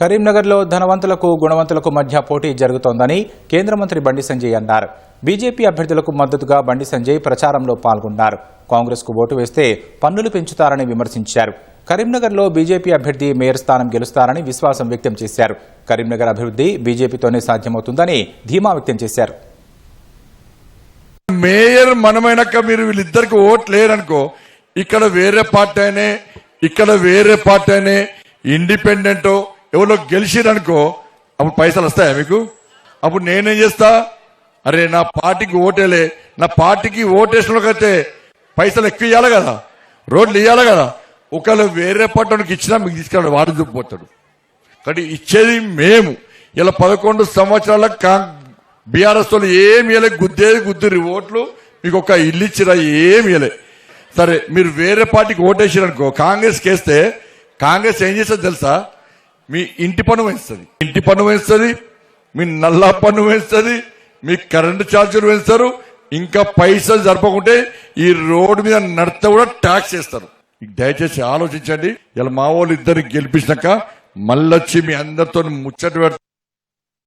కరీంనగర్లో ధనవంతులకు గుణవంతులకు మధ్య పోటీ జరుగుతోందని కేంద్ర మంత్రి బండి సంజయ్ అన్నారు. బీజేపీ అభ్యర్థులకు మద్దతుగా బండి సంజయ్ ప్రచారంలో పాల్గొన్నారు. కాంగ్రెస్కు ఓటు వేస్తే పన్నులు పెంచుతారని విమర్శించారు. కరీంనగర్లో బీజేపీ అభ్యర్థి మేయర్ స్థానం గెలుస్తారని విశ్వాసం వ్యక్తం చేశారు. కరీంనగర్ అభివృద్ధి బీజేపీతోనే సాధ్యమవుతుందని ధీమా వ్యక్తం చేశారు. మేయర్ మనమైనక మీరు వీళ్ళిద్దరికి ఓట్ లేరనుకో ఇక్కడ వేరే పార్టీ అయినే ఇక్కడ వేరే పార్టీ అయినే ఇండిపెండెంటో ఎవరిలో గెలిచిరనుకో అప్పుడు పైసలు వస్తాయా మీకు? అప్పుడు నేనేం చేస్తా? అరే నా పార్టీకి ఓటేలే. నా పార్టీకి ఓటేసినకైతే పైసలు ఎక్కువ ఇవ్వాలి కదా? రోడ్లు ఇవ్వాలి కదా? ఒకవేళ వేరే పార్టీకి ఇచ్చినా మీకు తీసుకెళ్ళి వాడు చూపిపోతాడు కానీ ఇచ్చేది మేము. ఇలా పదకొండు సంవత్సరాల కాం బీఆర్ఎస్ వాళ్ళు ఏమి ఇవ్వలే గుద్దేది గుద్దురి ఓట్లు. మీకు ఒక ఇల్లు ఇచ్చిరా ఏమి ఇవ్వలే సరే మీరు వేరే పార్టీకి ఓటేసారనుకో కాంగ్రెస్ కేస్తే కాంగ్రెస్ ఏం చేస్తుంది తెలుసా? మీ ఇంటి పన్ను వేస్తుంది. ఇంటి పన్ను వేస్తుంది మీ నల్లా పన్ను వేస్తుంది మీ కరెంటు ఛార్జీలు వేస్తారు ఇంకా పైసలు జరపకుంటే ఈ రోడ్డు మీద నడితే కూడా ట్యాక్స్ వేస్తారు. దయచేసి ఆలోచించండి. ఇలా మా వాళ్ళు ఇద్దరిని గెలిపించినాక మళ్ళొచ్చి మీ అందరితో ముచ్చట పెడతారు